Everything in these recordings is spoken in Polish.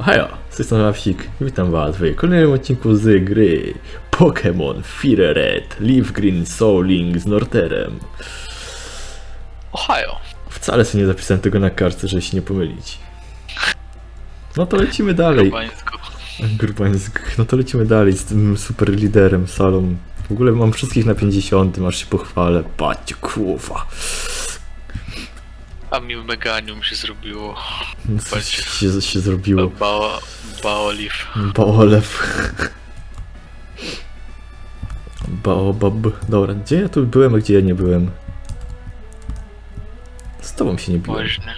Hejo, z tej strony. Witam was w kolejnym odcinku z gry Pokémon Fire Red Leaf Green Soul Link z Norterem. Ohio. Wcale sobie nie zapisałem tego na kartce, żeby się nie pomylić. No to lecimy dalej. Grubańsko. Gurbańsk. No to lecimy dalej z tym super liderem, salą. W ogóle mam wszystkich na 50, aż się pochwalę. Patrzcie, kurwa. A mi w Meganium się zrobiło. Coś się, się zrobiło. Ba Baoliv. Baolew. Baobab. Dobra, gdzie ja tu byłem, a gdzie ja nie byłem? Z tobą się nie byłem. Właśnie.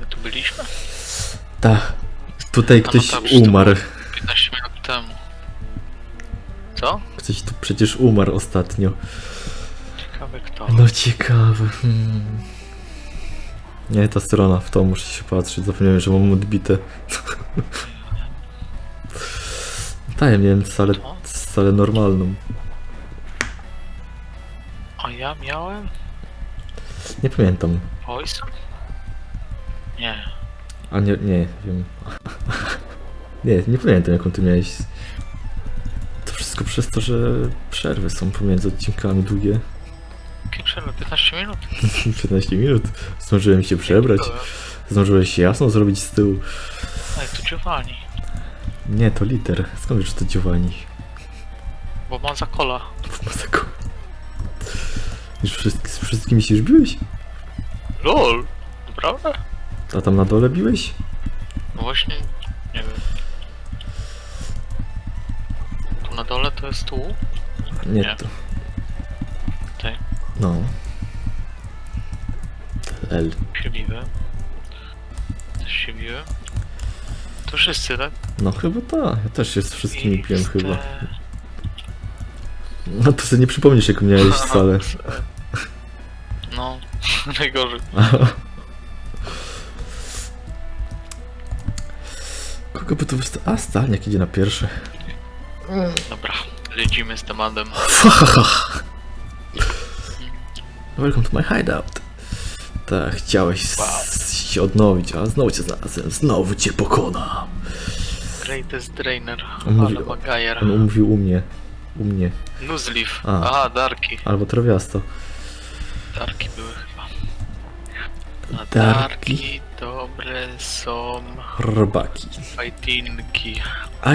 My tu byliśmy? Tak. Tutaj no ktoś tam, umarł. 15 minut temu. Co? Ktoś tu przecież umarł ostatnio. Ciekawe kto. No ciekawe. Hmm. Nie, ta strona, w to muszę się patrzeć. Zapomniałem, że mam odbite. Ja miałem salę, salę normalną. A ja miałem? Nie pamiętam. Voice? Nie. A nie, nie, wiem. nie, nie pamiętam jaką ty miałeś. To wszystko przez to, że przerwy są pomiędzy odcinkami długie. Jakie przerwy? 15 minut? 15 minut. Zdążyłem się przebrać. Zdążyłeś się jasno zrobić z tyłu. Ej, tu Giovanni. Nie, to liter. Skąd wiesz, że to Giovanni? Bo mam za kola. W masaku. Już wszystkich, z wszystkimi się już biłeś? LOL! Naprawdę? A tam na dole biłeś? No właśnie, nie wiem. Tu na dole to jest tu? Nie, Nie. to. No. L. się biłem. Też się biłem. To wszyscy, tak? No chyba tak. Ja też się z wszystkimi I piłem chyba. No to sobie nie przypomnisz, jak miałeś salę. No, najgorzej. Kogo by to wysta... A, Stalniak idzie na pierwszy. Dobra, lecimy z tematem. Welcome to my hideout. Tak, chciałeś się odnowić, a znowu cię znalazłem. Znowu cię pokonam. Greatest Drainer, On ale Magajer. On umówił u mnie. U mnie. Nuzleaf. A. Aha, Darki. Albo trawiasto. Darki były chyba. A Darki. Darki dobre są Robaki. fightingi.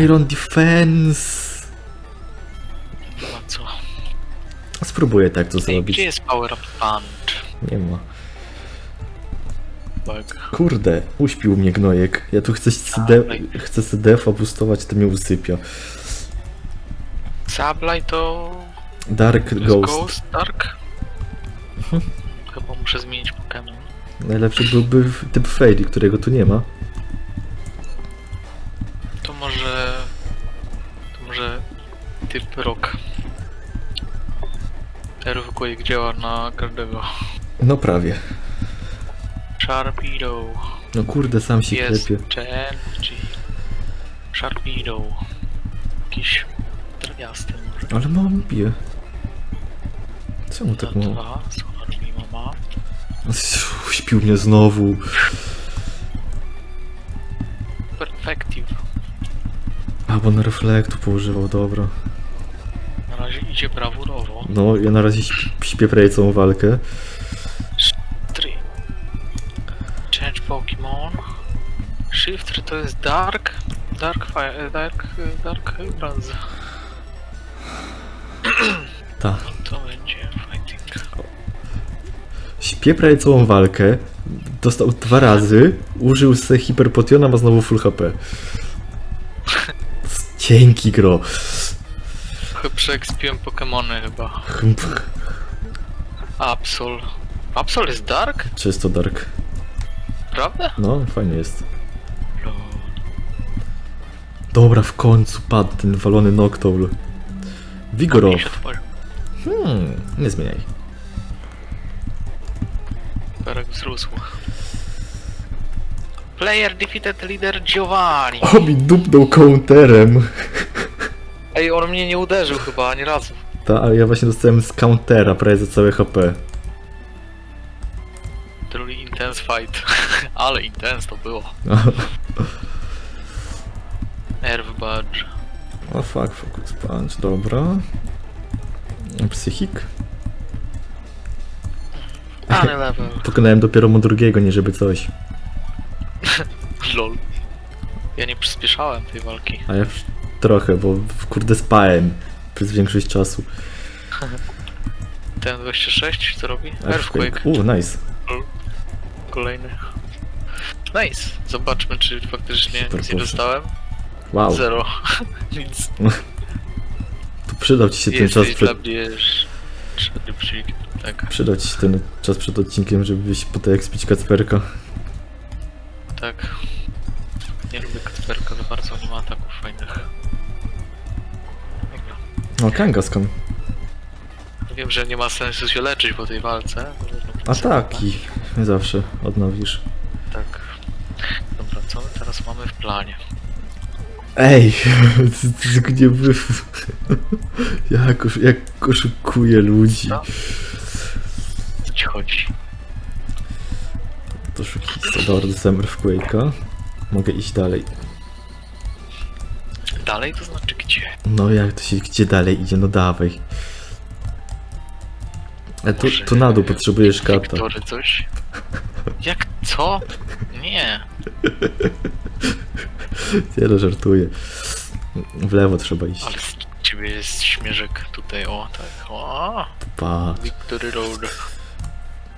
Iron Defense. Spróbuję tak to Ej, zrobić. gdzie jest Power Up Punch? Nie ma. Bug. Kurde, uśpił mnie gnojek. Ja tu chcę CD, chcę CDF-a boostować, to mnie usypia. Sablaj to... Dark to jest Ghost. Ghost Dark? Chyba muszę zmienić Pokémon. Najlepszy byłby typ Fairy, którego tu nie ma. To może... To może... Typ Rock. Earthquake działa na każdego. No prawie. Sharpedo. No kurde, sam się Jest klepie. Genji. Sharpedo. Jakiś trawiasty może. Ale mam bije. Czemu tak Na mało? dwa. Solar Mima ma. Uśpił mnie znowu. Perfective. A, bo na reflektu poużywał, dobra. Na razie idzie brawurowo. No, ja na razie śp- śpię prawie całą walkę. 3. Change Pokemon. Shift to jest Dark. Dark Fire. Dark. Dark Bronze. Ta. To będzie fighting. Śpię prawie całą walkę. Dostał dwa razy. Użył se hiperpotiona, ma znowu full HP. Cienki gro. Przeekspiłem Pokemony chyba. Absol. Absol jest Dark? Czysto dark. Prawda? No, fajnie jest. Lol. Dobra, w końcu padł ten walony Noctowl. Mi Vigorow. się otworzył. Hmm, nie zmieniaj. Berek wzrósł. Player defeated leader Giovanni. O, mi dupnął counterem. Ej, on mnie nie uderzył chyba ani razu. Ale ja właśnie dostałem z countera prawie za całe HP. Truly intense fight. Ale intense to było. No. Nerve badge. O fuck, focus punch, dobra. Psychik? Ale level. Pokonałem dopiero mu drugiego, nie żeby coś. Lol. Ja nie przyspieszałem tej walki. A ja trochę, bo w- kurde spałem przez większość czasu. Ten 26 co robi? Earthquake. U, nice. Kolejny. Nice. Zobaczmy czy faktycznie Super nic nie dostałem. Wow, Zero. Nic. to przydał ci się ten czas Jesteś przed... dla mnie. Tak, Przydał ci się ten czas przed odcinkiem, żebyś potem spić Kacperka. Kangaskhan. Wiem, że nie ma sensu się leczyć po tej walce. A tak, i zawsze odnowisz. Tak. Dobra, co my teraz mamy w planie? Ej, nie wy... Jak, osz- jak oszukuję ludzi. Co? Co ci chodzi? To szukista, dobra, dostałem Earthquake'a. Mogę iść dalej. Dalej to znaczy gdzie? No jak to się, gdzie dalej idzie, no dawaj. E, tu, Może tu na dół potrzebujesz kata. Wiktory coś? Jak co? Nie. Nie no, żartuję. W lewo trzeba iść. Ale z ciebie jest śmieżek tutaj, o tak. O. Victory Road.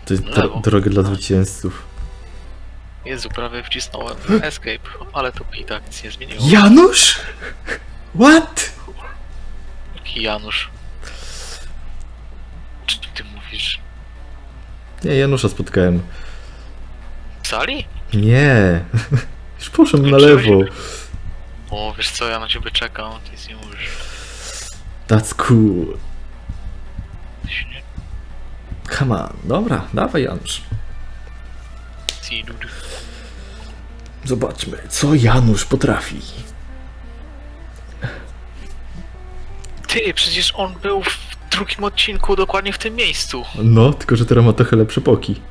To jest Lewo. dro droga dla zwycięzców. Jezu, prawie wcisnąłem escape, ale to i tak nic nie zmieniło. Janusz? What? Jaki Janusz? Czy ty mówisz? Nie, Janusza spotkałem. W sali? Nie. Już poszedłem na lewo. O, wiesz co, ja na ciebie czekam, ty nic nie mówisz. That's cool. Come on. Dobra, dawaj Janusz. Du. Zobaczmy, co Janusz potrafi. Ty, przecież on był w drugim odcinku dokładnie w tym miejscu. No, tylko że teraz ma trochę lepsze poki.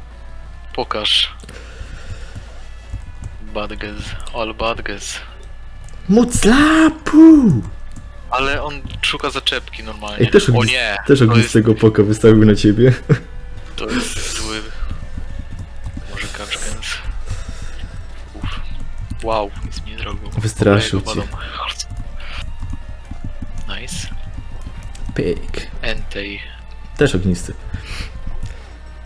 Pokaż. Bad all bad. Muclapu! Ale on szuka zaczepki normalnie. Ej, też, o ognis- nie, też to jest, ognistego poka wystawił na ciebie. to jest Kaczkens. Uff. Wow, nic mi nie zrobił. Wystraszył cię. Nice. Pyk. Entei. Też ognisty.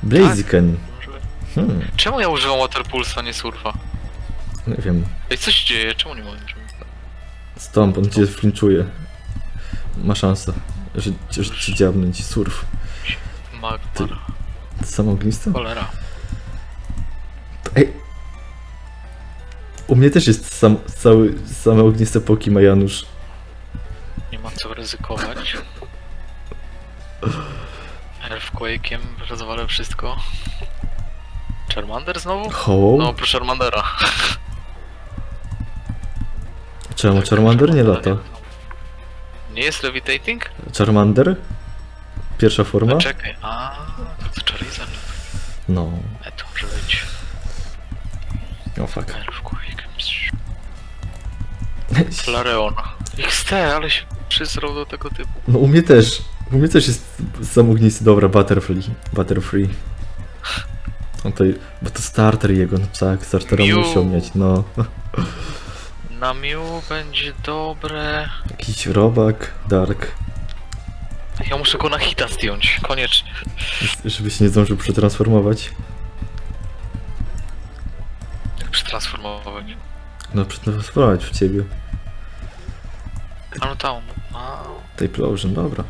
Blaziken. Może- Hmm, Czemu ja używam Waterpulsa, nie surfa? nie wiem. Ej, co się dzieje? Czemu nie mogę? Stąd, on cię flinczuje. Ma szansę, że, że ci dziabnąć surf. Magmar. Ty Samo ogniste? Cholera. Ej. U mnie też jest sam, cały, same ogniste poki ma Janusz. Nie mam co ryzykować. Earthquake'iem rozwalę wszystko. Charmander znowu? Ho? No, pro Charmandera. Czemu Tak, Charmander nie lata? Nie jest levitating? Charmander? Pierwsza forma? No, czekaj, a to Charizard. No. E, to może być O fuck. Flareon. XT, ale się przysrał do tego typu. No u mnie też. U mnie też jest sam ognisty. Dobra, Butterfree. Butterfree. No to, bo to starter jego, no tak, startera Mew. musiał mieć, no. Na Mew będzie dobre. Jakiś robak, dark, Ja muszę go na hita zdjąć, koniecznie. żeby się nie zdążył przetransformować. Przetransformować. No, przetransformować w ciebie. A no tam. A, Tej Plosion, dobra.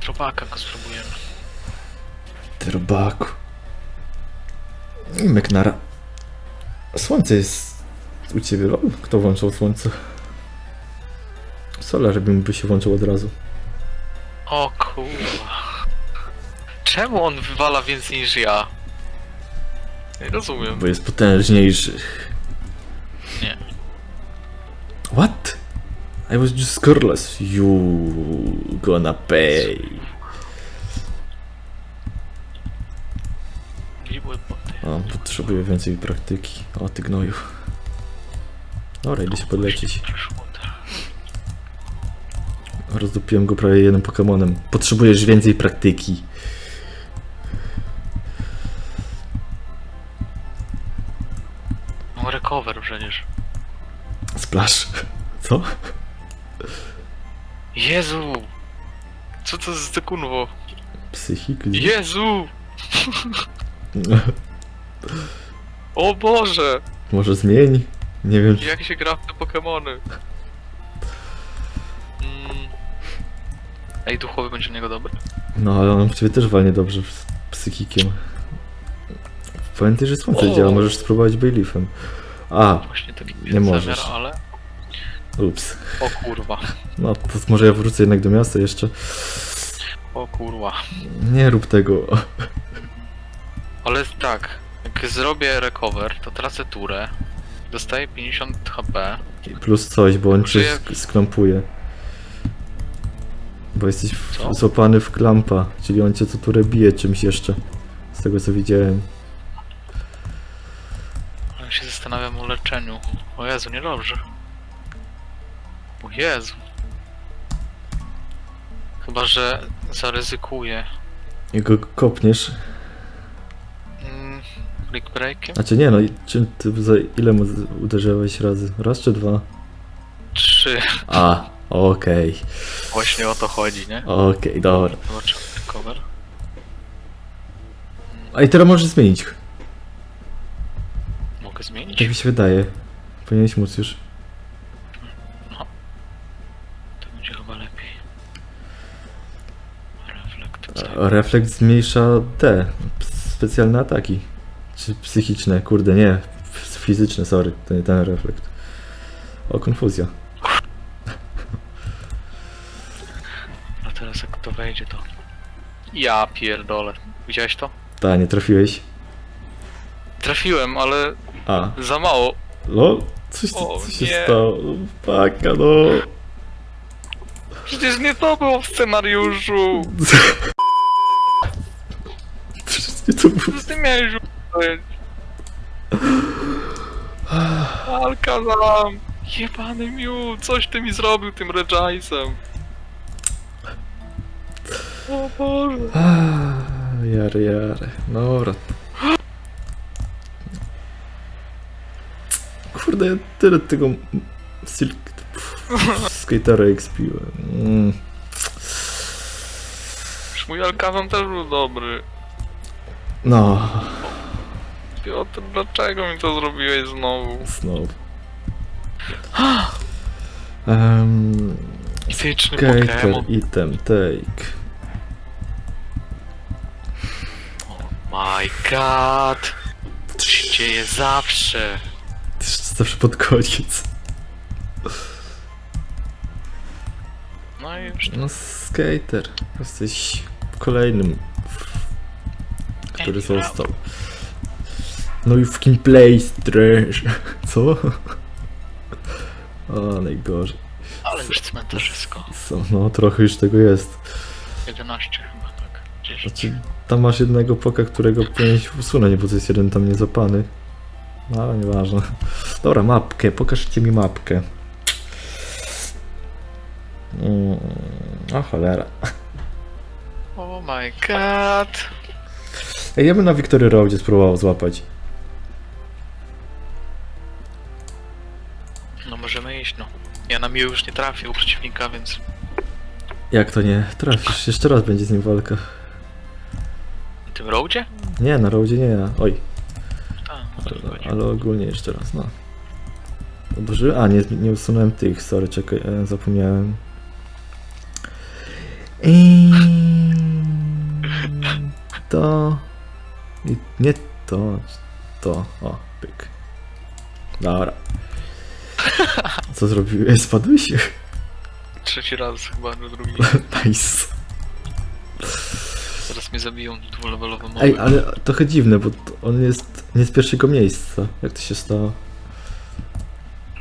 trobaka go spróbujemy. Ty robaku. I Meknara. Słońce jest u ciebie, lol? Kto włączał słońce? Solar, by się włączył od razu. O kurwa. Czemu on wywala więcej niż ja? Rozumiem. Bo jest potężniejszy. Nie. What? I was just scoreless. You gonna pay. O, potrzebuję więcej praktyki. O, ty gnoju. Dobra, idę się. Szkoda. Rozdupiłem go prawie jednym Pokemonem. Potrzebujesz więcej praktyki. Recover przecież. Splash. Co? Jezu! Co to za sekunwo? Psychik. Jezu! O Boże! Może zmień? Nie wiem. Jak się gra w te Pokemony? Mm. Ej, duchowy będzie u niego dobry? No, ale on w ciebie też walnie dobrze z psychikiem. Pamiętaj, że słońce O! działa, możesz spróbować Bayleafem. A, Właśnie taki Nie zamiar, możesz. ale... ups. O kurwa. No, to może ja wrócę jednak do miasta jeszcze. O kurwa. Nie rób tego. Ale tak, jak zrobię recover, to tracę turę. Dostaję 50 HP. Plus coś, bo on cię Użyję- sk- sklampuje. Bo jesteś w, Co? złapany w klampa, czyli on cię co turę bije czymś jeszcze. Z tego co widziałem. Się zastanawiam o leczeniu. O Jezu, niedobrze. O Jezu. Chyba, że zaryzykuję. I go kopniesz. Mm, Click breakiem? Znaczy nie no, czym ty za ile mu uderzyłeś razy? Raz czy dwa? Trzy. A, okej. Właśnie o to chodzi, nie? Okej, dobra. Zobaczymy recover. A i teraz możesz zmienić. Mogę zmienić? Tak mi się wydaje. Powinieneś móc już. To będzie chyba lepiej. Reflekt. A Reflekt zmniejsza te specjalne ataki. Czy psychiczne, kurde, nie. Fizyczne, sorry, to nie ten reflekt. O, konfuzja. A teraz jak to wejdzie to... Ja pierdolę. Widziałeś to? Ta, nie trafiłeś. Trafiłem, ale A, za mało. no, coś, O, co się nie. stało. Paka, no. Przecież nie to było w scenariuszu. Przecież nie to było. Co ty miałeś rzucić? Alkazam! Jebany miu, coś ty mi zrobił tym Regice'em. O Boże. Ah, Jary, jary. Dobra. Kurde, ja tyle tego silk... Skatera expiłem. Mm. Mój Alkazam też był dobry. No, Piotr, dlaczego mi to zrobiłeś znowu? znowu. Um, Mityczny Skater, Pokémon. item, take. My god! To się dzieje zawsze. Zawsze pod koniec. No i już No, skater. Jesteś kolejnym, który został. No i fucking place trash. Co? O, najgorzej. Ale już cmentarzysko. Co? No, trochę już tego jest. 11 chyba, tak. 10. Znaczy, tam masz jednego poka, którego powinieneś usunąć, bo to jest jeden tam niezłapany. No, ale nieważne. Dobra, mapkę. Pokażcie mi mapkę. Mm, o cholera. Oh my god! Ej, ja bym na Victory Roadzie spróbował złapać. No możemy iść, no. Ja na miły już nie trafię u przeciwnika, więc... Jak to nie? Trafisz, jeszcze raz będzie z nim walka. Na tym roadzie? Nie, na Roadzie nie ja. Oj, Tak, o to ale, ale ogólnie jeszcze raz, no. Dobrze, a nie, nie usunąłem tych, sorry, czekaj, e, zapomniałem. I to i nie to, to, o, pyk. Dobra. Co zrobiłeś? Spadłeś? Trzeci raz chyba, no drugi. nice. Zaraz mnie zabiją dwulevelowe moby. Ej, ale trochę dziwne, bo on jest nie z pierwszego miejsca. Jak to się stało?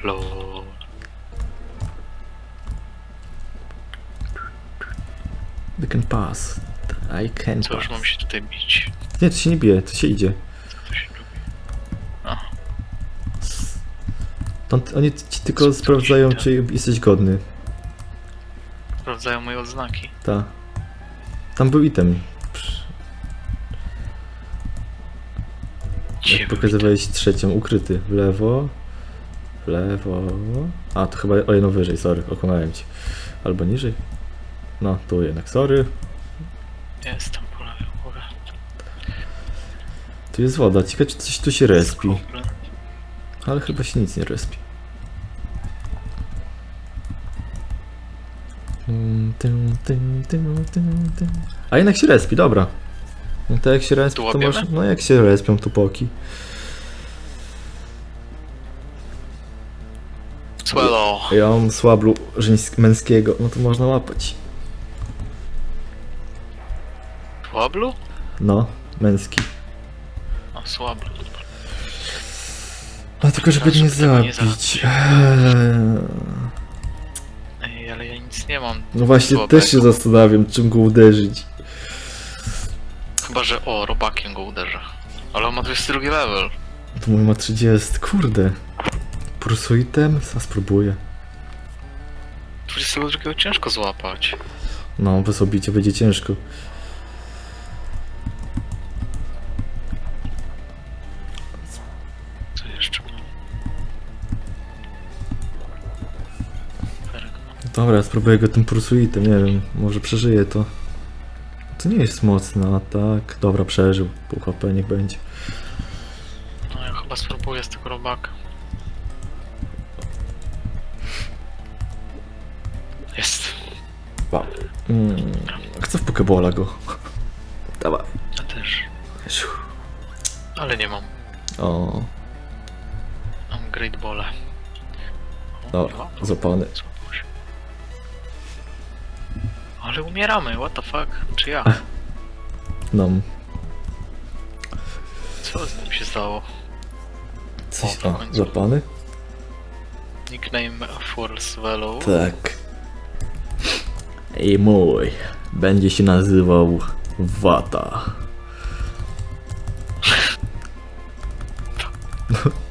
Lol. We can pass. I can Co już pass. mam się tutaj bić? Nie, to się nie bije, to się idzie. Co to się Tam, oni ci tylko sprawdzają, czy jesteś godny. Sprawdzają moje odznaki. Ta. Tam był item. Psz, Gdzie Jak był pokazywałeś trzecią, ukryty. W lewo. W lewo. A, to chyba o jedno wyżej, sorry, okłamałem cię. Albo niżej. No, tu jednak, sorry. Jestem po lewej głowie. Tu jest woda, ciekawe czy coś tu się respi. Ale chyba się nic nie respi. Tym, tym, tym, tym, tym. A jednak się respi, dobra. No to jak się respi, Tu to łapiemy? No jak się respią tupoki. Swallow. Ja mam słablu żeńsk- męskiego, no to można łapać. Słablu? No, męski. A słablu. A tylko żeby Żeby nie tego nie zabić. zabić. Eee. Ej, ale ja nic nie mam. No właśnie, Słabego. też się zastanawiam, czym go uderzyć. Chyba, że o, robakiem go uderzę. Ale on ma 22 level. To mój ma 30, kurde. Pursuitem? Sa spróbuję. 22 ciężko złapać. No, bez obicia będzie ciężko. Co jeszcze. Dobra, spróbuję go tym pursuitem, nie wiem, może przeżyję to. To nie jest mocny atak. Dobra, przeżył. Pół HP niech będzie. No ja chyba spróbuję z tego robaka. Wow. Mm, chcę w Pokebola go. Dawaj. Ja też. Siu. Ale nie mam. O, Mam Great Ball. dobra, zapany. Ale umieramy, what the fuck? Czy ja? No, Co z nim się stało? coś, O, zapany? Nickname Force Velo. Tak. I mój będzie się nazywał Wata.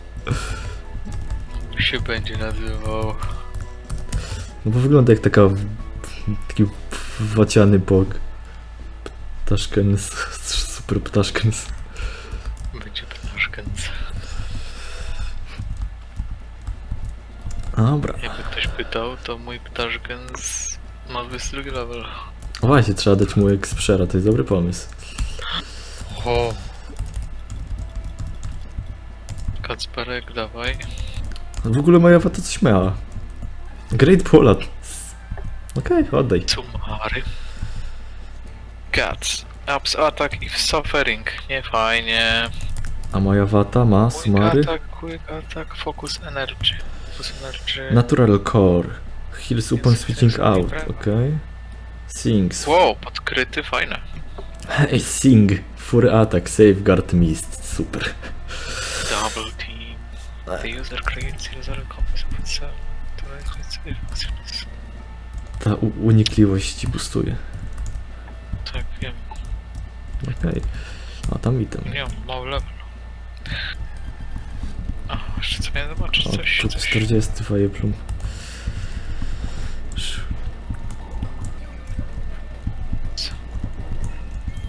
się będzie nazywał. No bo wygląda jak taka taki waciany bok. Ptaszkens, super ptaszkens. Będzie ptaszkens. Dobra. Jakby ktoś pytał, to mój ptaszkens ma 22 level. Właśnie, trzeba dać mu eksprzera, to jest dobry pomysł. O. Kacperek, dawaj. W ogóle moja wata coś miała. Great Polat. Okej, oddaj. Sumary. Guts. Ups attack if suffering. Nie fajnie. A moja wata ma Quick smary. attack, quick attack, focus energy. Focus energy. Natural Core. Heals upon Jest switching out, okej. Sings. Wow, podkryty, fajne. Hey, sing. Fury attack, safeguard mist. Super. Double team. The user creates user copies of itself. Ta unikliwość ci boostuje. Tak, wiem. Okej. A tam item. Nie mały level. A, jeszcze co miałem zobaczyć, O, coś, tu coś. 40 Fireplum.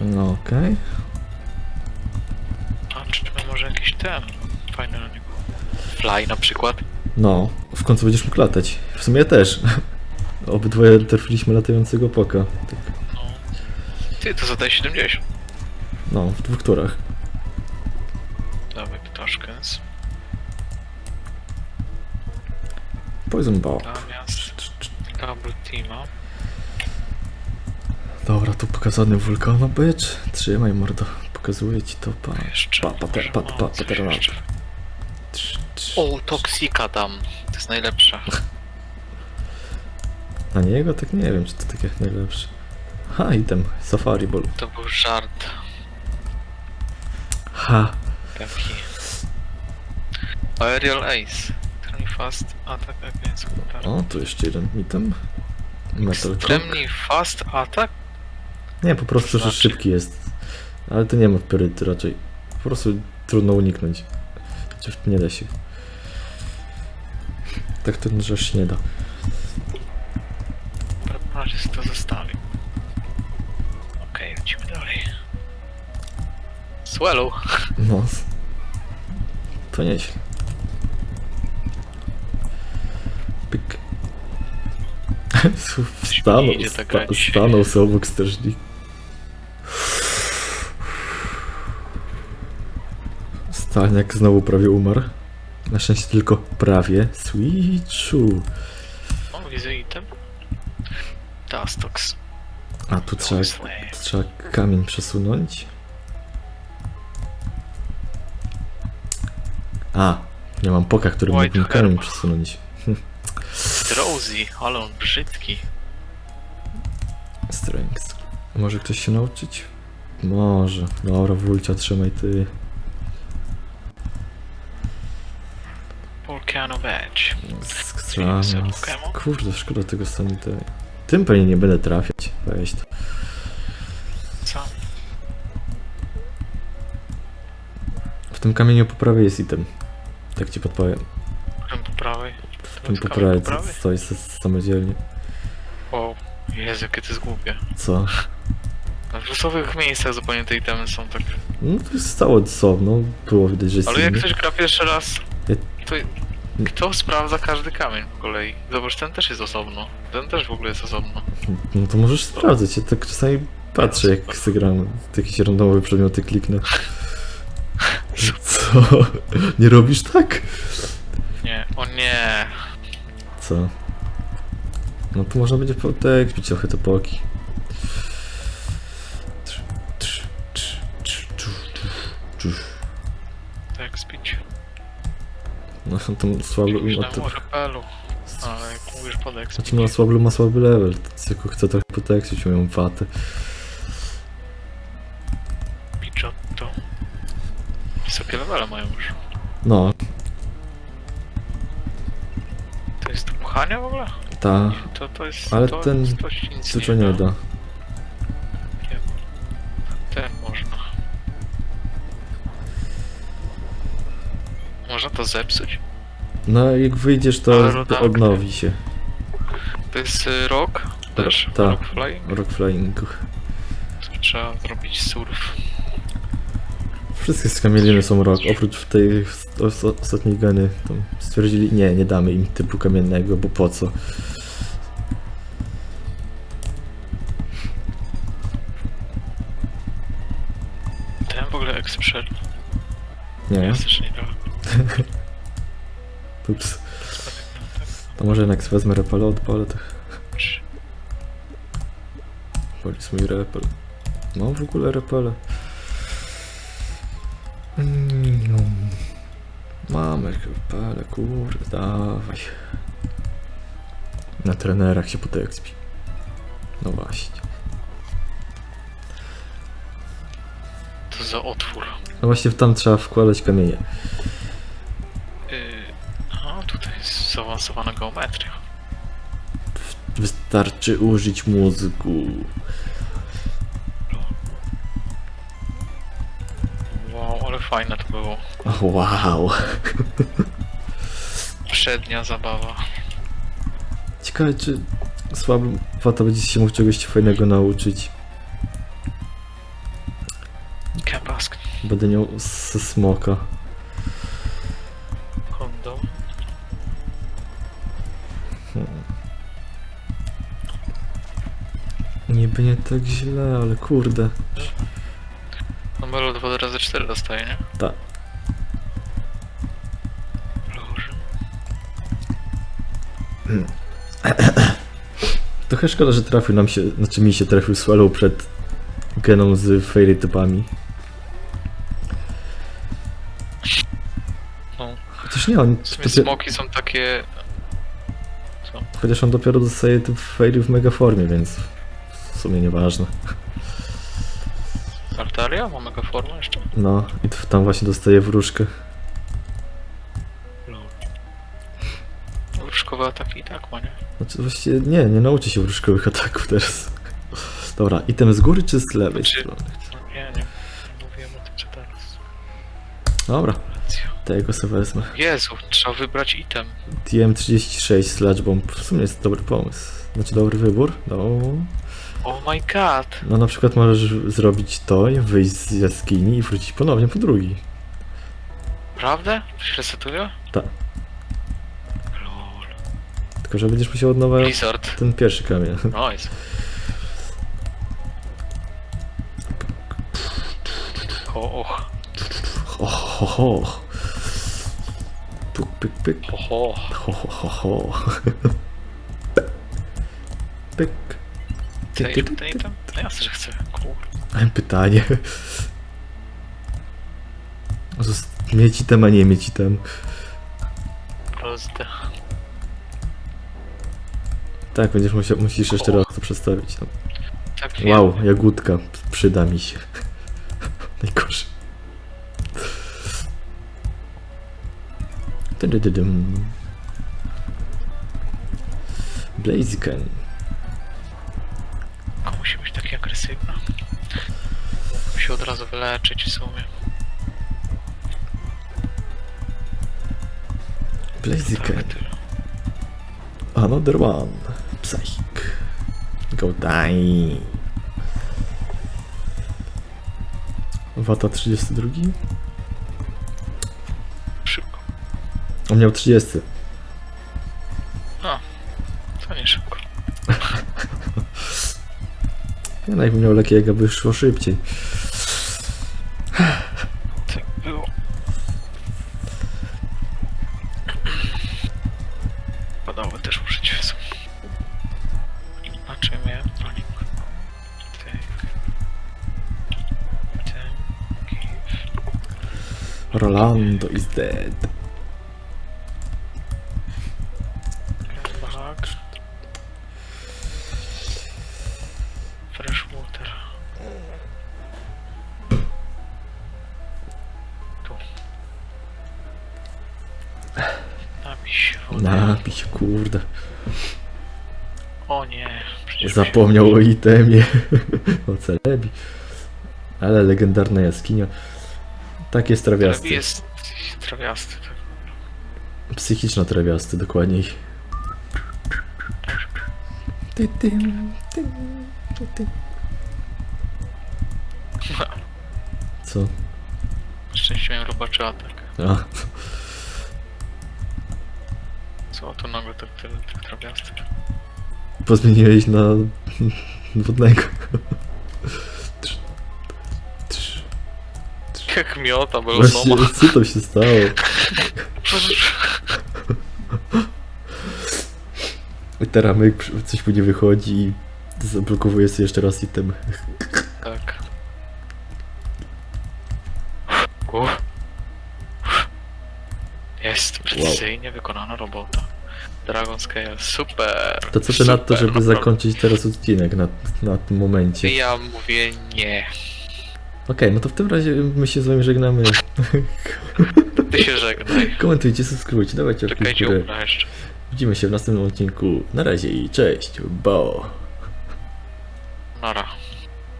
No okej. A, czy my może jakiś ten fajny na niego. Fly na przykład. No, w końcu będziesz mógł latać. W sumie ja też. Obydwoje trafiliśmy latającego poka. Tak. No. Ty, to zadaje 70. No, w dwóch turach. Dawaj, ptaszkens. Poison Ball. Natomiast double teama. Dobra, tu pokazany wulkan ma być. Trzymaj mordo. Pokazuję ci to pa. Jeszcze. Pa, pa, mam pa, coś paternat. jeszcze. Trz, trz. O, Toxika dam. To jest najlepsze. Na niego tak nie wiem, czy to takie najlepsze. Ha, item. Safari Ball. To był żart Ha. taki. Aerial Ace. Turn fast attack against water. O, tu jeszcze jeden item. Metal. Extremely fast attack? Nie, po prostu, że Znaczy? szybki jest. Ale to nie ma pyryty raczej. Po prostu trudno uniknąć. Czy nie da się. Tak to rzecz nie da. Na razie sobie to zostawi. Okej, lecimy dalej. Swallow. No. To nieźle. Pyk. Stanął, nie idzie tak sta, grać. stanął sobie obok strażnika. Staniak znowu prawie umarł. Na szczęście tylko prawie. Switchu. O, widzę item. Dastox. A tu trzeba, tu trzeba kamień przesunąć. A, nie mam poka, który White mógłbym kamień herb. przesunąć. Drowsy, ale on brzydki. Strength. Może ktoś się nauczyć? Może. Dobra, wulcia, trzymaj ty. Badge. Pokemon? Kurde, szkoda tego sanitary. Tym pewnie nie będę trafiać. Weź to. Co? W tym kamieniu po prawej jest item. Tak ci podpowiem. Którym po prawej? W tym po prawej, co stoi samodzielnie. Wow. Jezu, jakie to jest głupie. Co? W losowych miejscach zupełnie te itemy są tak... No to jest stało osobno. Było widać, że jest Ale jak ktoś gra pierwszy raz, to kto sprawdza każdy kamień po kolei? Zobacz, ten też jest osobno. Ten też w ogóle jest osobno. No to możesz sprawdzać. Ja tak czasami patrzę, jak super. zagram jakieś randomowe przedmioty, kliknę. Co? Nie robisz tak? Nie, o nie. Co? No to można będzie potekpić trochę te poki. Trz, trz, trz, trz, trz, trz. Tak spić. No to. Mówisz No na repelu. Ale jak mówisz pod znaczy no słaby ma słaby level. To tylko chcę trochę potekpić moją watę. Pidgeotto. Wysokie levele mają już. No, To jest do pchania w ogóle? ta... To, to jest... Ale to, ten to ci nic Dużo nie da. Można to zepsuć? No jak wyjdziesz to, odnowi się. To jest y, rock też? tak. Rock flying? Rock Flying. To trzeba zrobić surf. Wszystkie skamieliny są rok, oprócz tej os- ostatniej geny. Tam stwierdzili, nie, nie damy im typu kamiennego, bo po co? Ten w ogóle ekspert. Nie, Ja też nie dałem. Ups. To może jednak wezmę repele, odpalę to. Jest mój repel. Mam w ogóle repele. Mm, Mamy repele, kurde, dawaj. Na trenerach się potekspi. No właśnie. To za otwór. No właśnie tam trzeba wkładać kamienie. Zaawansowana geometria. Wystarczy użyć mózgu. Wow, ale fajne to było. O, wow. Przednia zabawa. Ciekawe, czy słaby Wata będzie się mógł czegoś fajnego nauczyć. Camp Ask. Będę miał ze smoka. Tak źle, ale kurde. No Melo 2 razy 4 dostaje, nie? Tak. Loży. Trochę szkoda, że trafił nam się, znaczy mi się trafił Swallow przed geną z fairy typami. No, Chociaż nie, on w sumie dopiero, smoki są takie... Co? chociaż on dopiero dostaje te fairy w mega formie, więc w sumie nieważne. Altaria? Ma mega formę jeszcze? No, i t- tam właśnie dostaje wróżkę. Lol. Łóżkowe ataki i tak ma, nie? Znaczy właściwie nie, nie nauczy się wróżkowych ataków teraz. Dobra, item z góry czy z lewej Znaczy- strony? No nie, nie. Mówiłem o tym co teraz. Dobra, Racja. Tego sobie wezmę. Jezu, trzeba wybrać item. TM36 Sludge Bomb. W sumie jest dobry pomysł. Znaczy dobry wybór. No, Oh my god. no na przykład możesz zrobić to i wyjść z jaskini i wrócić ponownie po drugi. Prawda? To się resetuje? Tak. Lol. Tylko, że będziesz musiał od nowa Blizzard. ten pierwszy kamień. Nice. O, och. Ho, ho, ho. Puk, pyk, pyk. Oho. Ho, ho, ho, ho. Pyk. Chcesz ten item? No jasne, że chcę. Kur... Mam pytanie. Zost- Mieć item, a nie mieć item. Proste. Tak, będziesz musiał, musisz jeszcze raz to przedstawić. No. Tak wiem. Wow, jagódka. Przyda mi się. Najgorzej. Dydydydym. Blaziken. Się od razu wyleczyć w sumie. Blaziken. Another one. Psych. Go die. Wata 32? Szybko. On miał 30. To nie szybko. Ja no jakbym miał lekiego, by szło szybciej. Rolando is dead. Back. Fresh water. Tu. Napij się kurde. O nie. Zapomniał o itemie. o celebi. Ale legendarna jaskinia. Tak jest Trawiasty. trawiasty. jest trawiasty. tak. Psychiczna trawiasty, dokładniej. Ty, ty, ty, ty, ty. Co? Szczęście miałem robaczy atak. A, Co to nagle tak tyle tych trawiastych? Pozmieniłeś na wodnego. Jak miota Właśnie, belosoma. co to się stało? I teraz myk, coś mu nie wychodzi i zablokowuje sobie jeszcze raz item. Tak. Uff. Jest precyzyjnie wykonana robota. Dragon Scale, super. To co ty na to, żeby naprawdę. zakończyć teraz odcinek na, na tym momencie? Ja mówię nie. Okej, no to w tym razie my się z wami żegnamy. Ty się żegnaj. Komentujcie, subskrybujcie, dawajcie w Czekajcie, górę. ubra jeszcze. Widzimy się w następnym odcinku. Na razie i cześć, bo... Nara.